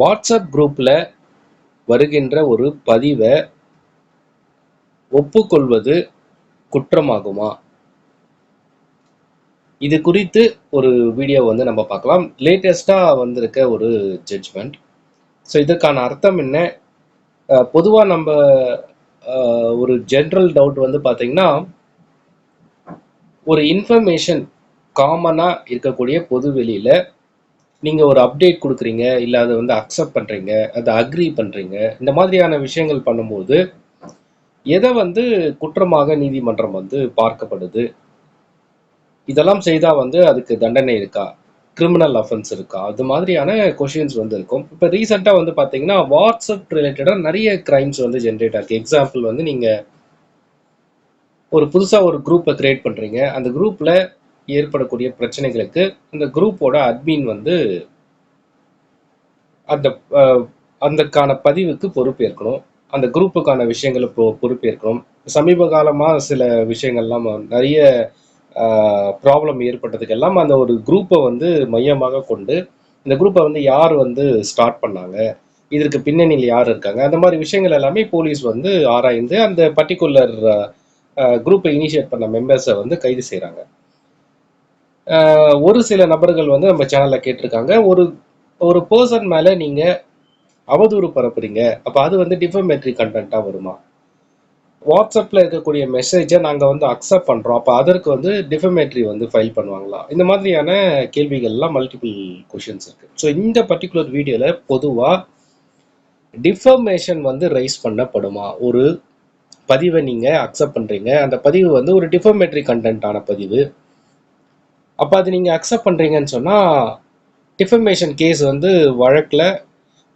WhatsApp குரூப்பில் வருகின்ற ஒரு பதிவை ஒப்புக்கொள்வது குற்றமாகுமா? இது குறித்து ஒரு வீடியோ வந்து நம்ம பார்க்கலாம். லேட்டஸ்டாக வந்திருக்க ஒரு ஜட்ஜ்மெண்ட் ஸோ இதற்கான அர்த்தம் என்ன? பொதுவாக நம்ம ஒரு ஜென்ரல் டவுட் வந்து பார்த்திங்கன்னா ஒரு இன்ஃபர்மேஷன் காமனாக இருக்கக்கூடிய பொது வெளியில் நீங்கள் ஒரு அப்டேட் கொடுக்குறீங்க இல்லை அதை வந்து அக்செப்ட் பண்ணுறீங்க அதை அக்ரி பண்ணுறீங்க இந்த மாதிரியான விஷயங்கள் பண்ணும்போது எதை வந்து குற்றமாக நீதிமன்றம் வந்து பார்க்கப்படுது? இதெல்லாம் செய்தால் வந்து அதுக்கு தண்டனை இருக்கா? கிரிமினல் அஃபென்ஸ் இருக்கா? அது மாதிரியான கொஷின்ஸ் வந்து இருக்கும். இப்போ ரீசெண்டாக வந்து பார்த்தீங்கன்னா வாட்ஸ்அப் ரிலேட்டடாக நிறைய கிரைம்ஸ் வந்து ஜென்ரேட் ஆகிருக்கு எக்ஸாம்பிள் வந்து நீங்கள் ஒரு புதுசாக ஒரு குரூப்பை க்ரியேட் பண்ணுறீங்க அந்த குரூப்பில் ஏற்படக்கூடிய பிரச்சனைகளுக்கு அந்த குரூப்போட அட்மின் வந்து அந்த அந்தக்கான பதிவுக்கு பொறுப்பேற்கணும். அந்த குரூப்புக்கான விஷயங்களை பொ பொறுப்பேற்கணும். சமீப காலமாக சில விஷயங்கள்லாம் நிறைய ப்ராப்ளம் ஏற்பட்டதுக்கெல்லாம் அந்த ஒரு குரூப்பை வந்து மையமாக கொண்டு இந்த குரூப்பை வந்து யார் வந்து ஸ்டார்ட் பண்ணாங்க? இதற்கு பின்னணியில் யார் இருக்காங்க? அந்த மாதிரி விஷயங்கள் எல்லாமே போலீஸ் வந்து ஆராய்ந்து அந்த பர்டிகுலர் குரூப்பை இனிஷியேட் பண்ண மெம்பர்ஸை வந்து கைது செய்கிறாங்க ஒரு சில நபர்கள் வந்து நம்ம சேனல்ல கேட்டிருக்காங்க. ஒரு ஒரு பர்சன் மேல நீங்க அவதூறு பரப்புறீங்க. அப்ப அது வந்து டிஃபமேட்ரி கண்டென்ட்டா வருமா? வாட்ஸ்அப்ல இருக்கக்கூடிய மெசேஜை நாங்க வந்து அக்செப்ட் பண்றோம். அப்ப அதற்கு வந்து டிஃபமேட்ரி வந்து ஃபைல் பண்ணுவாங்களா? இந்த மாதிரியான கேள்விகள்லாம் மல்டிபிள் கொஷின்ஸ் இருக்கு. ஸோ இந்த பர்டிகுலர் வீடியோல பொதுவா டிஃபர்மேஷன் வந்து ரைஸ் பண்ணப்படுமா? ஒரு பதிவை நீங்க அக்செப்ட் பண்றீங்க. அந்த பதிவு வந்து ஒரு டிஃபர்மேட்ரி கண்டென்ட்டான பதிவு. அப்போ அது நீங்கள் அக்செப்ட் பண்ணுறீங்கன்னு சொன்னால் டிஃபமேஷன் கேஸ் வந்து வழக்கில்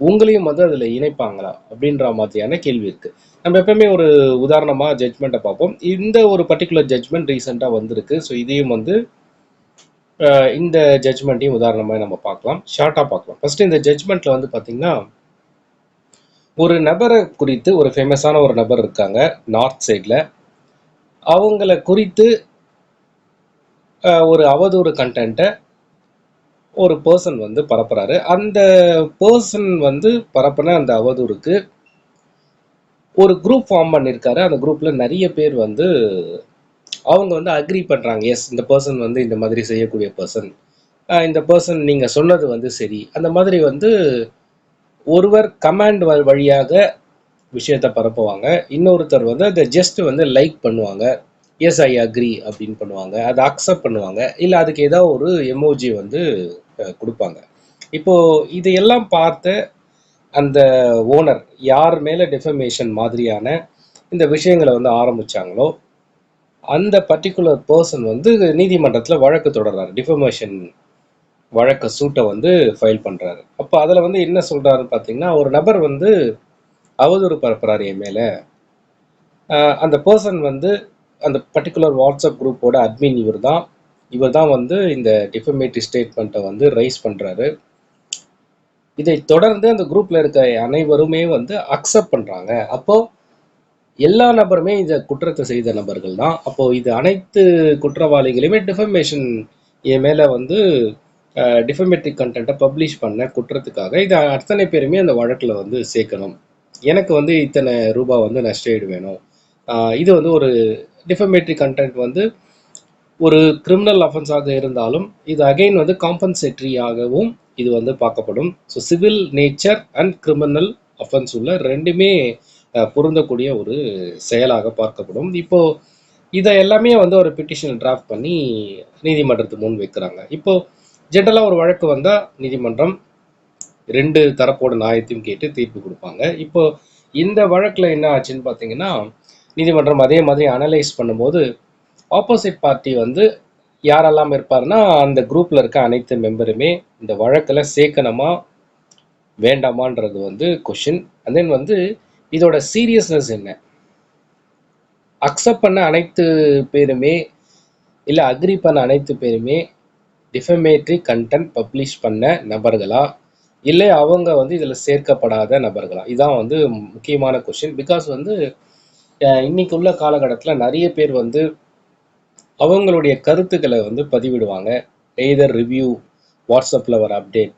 உங்களையும் வந்து அதில் இணைப்பாங்களா? அப்படின்ற மாதிரியான கேள்வி இருக்குது நம்ம எப்பவுமே ஒரு உதாரணமாக ஜட்ஜ்மெண்ட்டை பார்ப்போம். இந்த ஒரு பர்டிகுலர் ஜட்ஜ்மெண்ட் ரீசெண்டாக வந்திருக்கு. ஸோ இதையும் வந்து இந்த ஜட்ஜ்மெண்ட்டையும் உதாரணமாக நம்ம பார்க்கலாம். ஷார்ட்டாக பார்க்கலாம். ஃபஸ்ட்டு இந்த ஜட்ஜ்மெண்ட்டில் வந்து பார்த்திங்கன்னா ஒரு நபரை குறித்து ஒரு ஃபேமஸான ஒரு நபர் இருக்காங்க நார்த் சைடில் அவங்கள குறித்து ஒரு அவதூறு கண்டென்ட்டை ஒரு பர்சன் வந்து பரப்புறாரு. அந்த பர்சன் வந்து பரப்புன அந்த அவதூறுக்கு ஒரு குரூப் ஃபார்ம் பண்ணியிருக்காரு அந்த குரூப்பில் நிறைய பேர் வந்து அவங்க வந்து அக்ரி பண்ணுறாங்க எஸ் இந்த பர்சன் வந்து இந்த மாதிரி செய்யக்கூடிய பர்சன் இந்த பர்சன் நீங்கள் சொன்னது வந்து சரி. அந்த மாதிரி வந்து ஒருவர் கமாண்ட் வழியாக விஷயத்தை பரப்புவாங்க. இன்னொருத்தர் வந்து அதை ஜஸ்ட் வந்து லைக் பண்ணுவாங்க. எஸ் ஐ அக்ரி அப்படின்னு பண்ணுவாங்க. அதை அக்செப்ட் பண்ணுவாங்க. இல்லை அதுக்கு ஏதோ ஒரு எமோஜி வந்து கொடுப்பாங்க. இப்போது இதையெல்லாம் பார்த்து அந்த ஓனர் யார் மேலே டெஃபமேஷன் மாதிரியான இந்த விஷயங்களை வந்து ஆரம்பிச்சாங்களோ அந்த பர்டிகுலர் பர்சன் வந்து நீதிமன்றத்தில் வழக்கு தொடர்றாரு. டிஃபமேஷன் வழக்க சூட்டை வந்து ஃபைல் பண்ணுறாரு அப்போ அதில் வந்து என்ன சொல்கிறாருன்னு பார்த்தீங்கன்னா ஒரு நபர் வந்து அவதூறு பரப்புறாரு என் மேலே. அந்த பர்சன் வந்து அந்த பர்டிகுலர் வாட்ஸ்அப் குரூப்போட அட்மின் இவர் தான் இவர் தான் வந்து இந்த டிஃபமேட்டரி ஸ்டேட்மெண்ட்டை வந்து ரைஸ் பண்ணுறாரு இதை தொடர்ந்து அந்த குரூப்பில் இருக்க அனைவருமே வந்து அக்செப்ட் பண்ணுறாங்க அப்போது எல்லா நபருமே இந்த குற்றத்தை செய்த நபர்கள் தான் அப்போது இது அனைத்து குற்றவாளிகளையுமே டிஃபமேஷன் என் மேலே வந்து டிஃபமேட்ரிக் கண்டென்ட்டை பப்ளிஷ் பண்ண குற்றத்துக்காக இது அத்தனை பேருமே அந்த வழக்கில் வந்து சேர்க்கணும். எனக்கு வந்து இத்தனை ரூபாய் வந்து நஷ்டஈடு வேணும். இது வந்து ஒரு டிஃபமேட்ரி கண்டென்ட் வந்து ஒரு கிரிமினல் அஃபென்ஸாக இருந்தாலும் இது அகைன் வந்து காம்பன்சேட்ரியாகவும் இது வந்து பார்க்கப்படும். So civil nature and criminal offence உள்ள ரெண்டுமே பொருந்தக்கூடிய ஒரு செயலாக பார்க்கப்படும். இப்போ இதை எல்லாமே வந்து ஒரு பிட்டிஷன் டிராஃப்ட் பண்ணி நீதிமன்றத்துக்கு முன் வைக்கிறாங்க. இப்போ ஜென்ரலாக ஒரு வழக்கு வந்தால் நீதிமன்றம் ரெண்டு தரப்போட நியாயத்தையும் கேட்டு தீர்ப்பு கொடுப்பாங்க. இப்போ இந்த வழக்கில் என்ன ஆச்சுன்னு பார்த்தீங்கன்னா நீதிமன்றம் அதே மாதிரி அனலைஸ் பண்ணும்போது ஆப்போசிட் பார்ட்டி வந்து யாரெல்லாம் இருப்பார்னா அந்த குரூப்பில் இருக்க அனைத்து மெம்பருமே இந்த வழக்கில் சேர்க்கணுமா வேண்டாமான்றது வந்து கொஷின் அண்ட் தென் வந்து இதோட சீரியஸ்னஸ் என்ன? அக்செப்ட் பண்ண அனைத்து பேருமே இல்லை அக்ரி பண்ண அனைத்து பேருமே டிஃபமேட்ரி கண்டென்ட் பப்ளிஷ் பண்ண நபர்களா? இல்லை அவங்க வந்து இதில் சேர்க்கப்படாத நபர்களா? இதான் வந்து முக்கியமான கொஷின் பிகாஸ் வந்து இன்னைக்கு உள்ள காலகட்டத்தில் நிறைய பேர் வந்து அவங்களுடைய கருத்துக்களை வந்து பதிவிடுவாங்க. எய்தர் ரிவ்யூ வாட்ஸ்அப்பில் வர அப்டேட்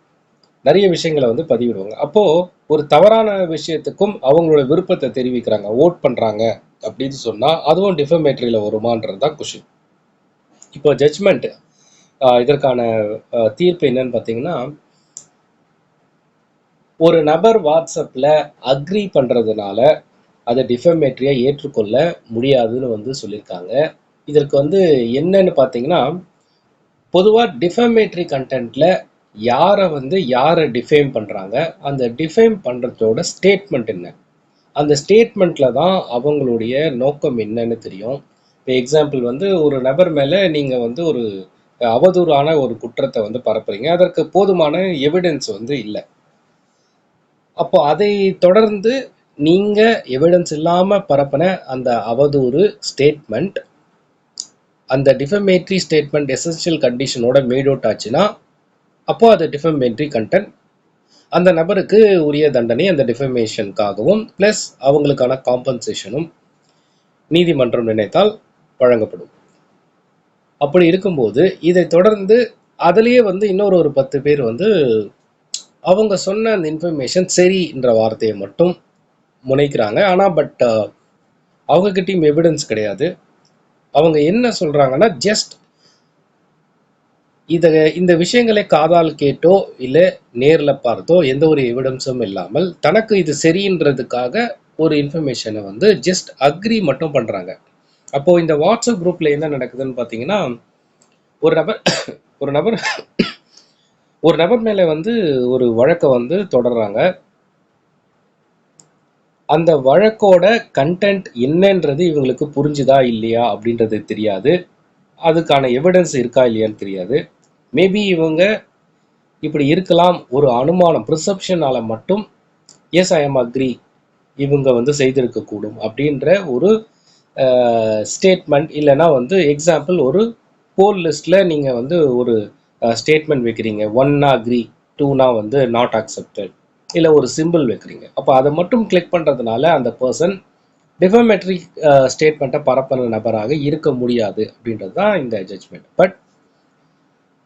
நிறைய விஷயங்களை வந்து பதிவிடுவாங்க. அப்போது ஒரு தவறான விஷயத்துக்கும் அவங்களோட விருப்பத்தை தெரிவிக்கிறாங்க ஓட் பண்ணுறாங்க அப்படின்னு சொன்னால் அதுவும் டிஃபமேட்ரியில் வருமான்றது தான் கொஷின் இப்போ ஜட்ஜ்மெண்ட் இதற்கான தீர்ப்பு என்னன்னு பார்த்தீங்கன்னா ஒரு நபர் வாட்ஸ்அப்பில் அக்ரி பண்ணுறதுனால அதை டிஃபமேட்ரியாக ஏற்றுக்கொள்ள முடியாதுன்னு வந்து சொல்லியிருக்காங்க. இதற்கு வந்து என்னன்னு பார்த்தீங்கன்னா பொதுவாக டிஃபமேட்ரி கண்டென்ட்டில் யாரை வந்து யாரை டிஃபைம் பண்ணுறாங்க அந்த டிஃபைம் பண்ணுறதோட ஸ்டேட்மெண்ட் என்ன? அந்த ஸ்டேட்மெண்ட்டில் தான் அவங்களுடைய நோக்கம் என்னன்னு தெரியும். இப்போ எக்ஸாம்பிள் வந்து ஒரு நபர் மேலே நீங்கள் வந்து ஒரு அவதூறான ஒரு குற்றத்தை வந்து பரப்புறீங்க. அதற்கு போதுமான எவிடன்ஸ் வந்து இல்லை. அப்போ அதை தொடர்ந்து நீங்கள் எவிடன்ஸ் இல்லாமல் பரப்பின அந்த அவதூறு ஸ்டேட்மெண்ட் அந்த டிஃபமேட்ரி ஸ்டேட்மெண்ட் எசென்ஷியல் கண்டிஷனோட மேட் அவுட் ஆச்சுன்னா அப்போது அது டிஃபமேட்ரி கண்டென்ட் அந்த நபருக்கு உரிய தண்டனை அந்த டிஃபமேஷனுக்காகவும் ப்ளஸ் அவங்களுக்கான காம்பன்சேஷனும் நீதிமன்றம் நினைத்தால் வழங்கப்படும். அப்படி இருக்கும்போது இதை தொடர்ந்து அதுலேயே வந்து இன்னொரு ஒரு பத்து பேர் வந்து அவங்க சொன்ன அந்த இன்ஃபர்மேஷன் சரின்ற வார்த்தையை மட்டும் முனைக்கிறாங்க. ஆனால் பட் uh, அவங்கக்கிட்டையும் எவிடன்ஸ் கிடையாது. அவங்க என்ன சொல்கிறாங்கன்னா ஜஸ்ட் இதை இந்த விஷயங்களை காதால் கேட்டோ இல்லை நேரில் பார்த்தோ எந்த ஒரு எவிடன்ஸும் இல்லாமல் தனக்கு இது சரின்றதுக்காக ஒரு இன்ஃபர்மேஷனை வந்து ஜஸ்ட் அக்ரி மட்டும் பண்ணுறாங்க அப்போது இந்த வாட்ஸ்அப் குரூப்பில் என்ன நடக்குதுன்னு பார்த்தீங்கன்னா ஒரு நபர் ஒரு நபர் ஒரு நபர் மேலே வந்து ஒரு வழக்கை வந்து தொடர்றாங்க. அந்த வழக்கோட கண்டென்ட் என்னன்றது இவங்களுக்கு புரிஞ்சுதா இல்லையா அப்படின்றது தெரியாது. அதுக்கான எவிடன்ஸ் இருக்கா இல்லையான்னு தெரியாது. மேபி இவங்க இப்படி இருக்கலாம் ஒரு அனுமானம் பிரிசப்ஷனால் மட்டும் எஸ் ஐ எம் அக்ரி இவங்க வந்து செய்திருக்கக்கூடும் அப்படின்ற ஒரு ஸ்டேட்மெண்ட் இல்லைன்னா வந்து எக்ஸாம்பிள் ஒரு போல் லிஸ்ட்டில் நீங்கள் வந்து ஒரு ஸ்டேட்மெண்ட் வைக்கிறீங்க. ஒன்னா அக்ரி டூனா வந்து நாட் அக்செப்டட் இல்லை ஒரு சிம்பிள் வைக்கிறீங்க. அப்போ அதை மட்டும் கிளிக் பண்ணுறதுனால அந்த பர்சன் டிஃபமேட்ரி ஸ்டேட்மெண்ட்டை பரப்பின நபராக இருக்க முடியாது அப்படின்றது தான் இந்த ஜட்ஜ்மெண்ட் பட்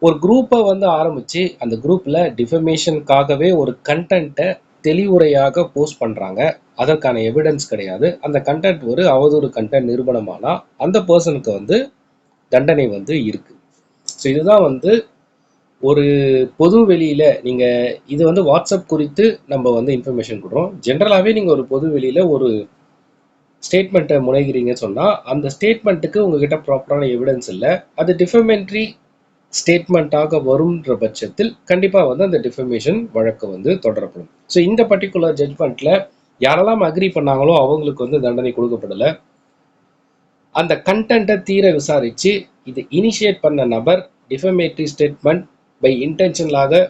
ஒரு குரூப்பை வந்து ஆரம்பித்து அந்த குரூப்பில் டிஃபமேஷனுக்காகவே ஒரு கண்டென்ட்டை தெளிவுரையாக போஸ்ட் பண்ணுறாங்க அதற்கான எவிடன்ஸ் கிடையாது. அந்த கண்டென்ட் ஒரு அவதூறு கண்டென்ட் நிறுவனமானால் அந்த பர்சனுக்கு வந்து தண்டனை வந்து இருக்குது ஸோ இதுதான் வந்து ஒரு பொது வெளியில் நீங்கள் இது வந்து வாட்ஸ்அப் குறித்து நம்ம வந்து இன்ஃபர்மேஷன் கொடுறோம். ஜென்ரலாகவே நீங்கள் ஒரு பொது வெளியில் ஒரு ஸ்டேட்மெண்ட்டை முனைகிறீங்கன்னு சொன்னால் அந்த ஸ்டேட்மெண்ட்டுக்கு உங்ககிட்ட ப்ராப்பரான எவிடன்ஸ் இல்லை. அது டிஃபமெண்ட்ரி ஸ்டேட்மெண்ட்டாக வரும்ன்ற பட்சத்தில் கண்டிப்பாக வந்து அந்த டிஃபமேஷன் வழக்கு வந்து தொடரப்படும். ஸோ இந்த பர்டிகுலர் ஜட்மெண்ட்டில் யாரெல்லாம் அக்ரி பண்ணாங்களோ அவங்களுக்கு வந்து தண்டனை கொடுக்கப்படலை. அந்த கண்டென்ட்டை தீர விசாரித்து இது இனிஷியேட் பண்ண நபர் டிஃபமேட்ரி ஸ்டேட்மெண்ட் பை இன்டென்ஷனலாக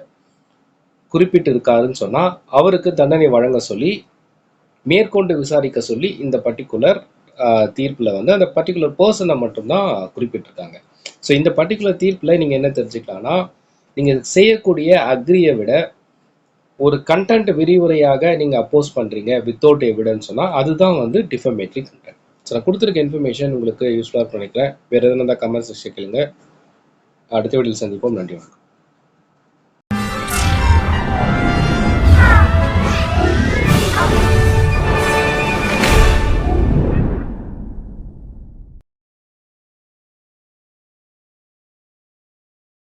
குறிப்பிட்டு இருக்காருன்னு சொன்னால் அவருக்கு தண்டனை வழங்க சொல்லி மேற்கொண்டு விசாரிக்க சொல்லி இந்த பர்டிகுலர் தீர்ப்பில் வந்து அந்த பர்டிகுலர் பர்சனை மட்டும்தான் குறிப்பிட்டிருக்காங்க. ஸோ இந்த பர்டிகுலர் தீர்ப்பில் நீங்கள் என்ன தெரிஞ்சுக்கலாம்னா நீங்கள் செய்யக்கூடிய அக்ரியை விட ஒரு கண்டென்ட் விரிவுரையாக நீங்கள் அப்போஸ் பண்ணுறீங்க வித்தவுட் எவிடன்ஸ் சொன்னால் அதுதான் வந்து டிஃபமேட்ரி கண்டென்ட் ஸோ நான் கொடுத்துருக்க இன்ஃபர்மேஷன் உங்களுக்கு யூஸ்ஃபுல்லாக நினைக்கிறேன். வேறு எதுனா இருந்தால் கமெண்ட் செக்ஷன் கேளுங்க. அடுத்த வீடியோவில் சந்திப்போம். நன்றி வணக்கம்.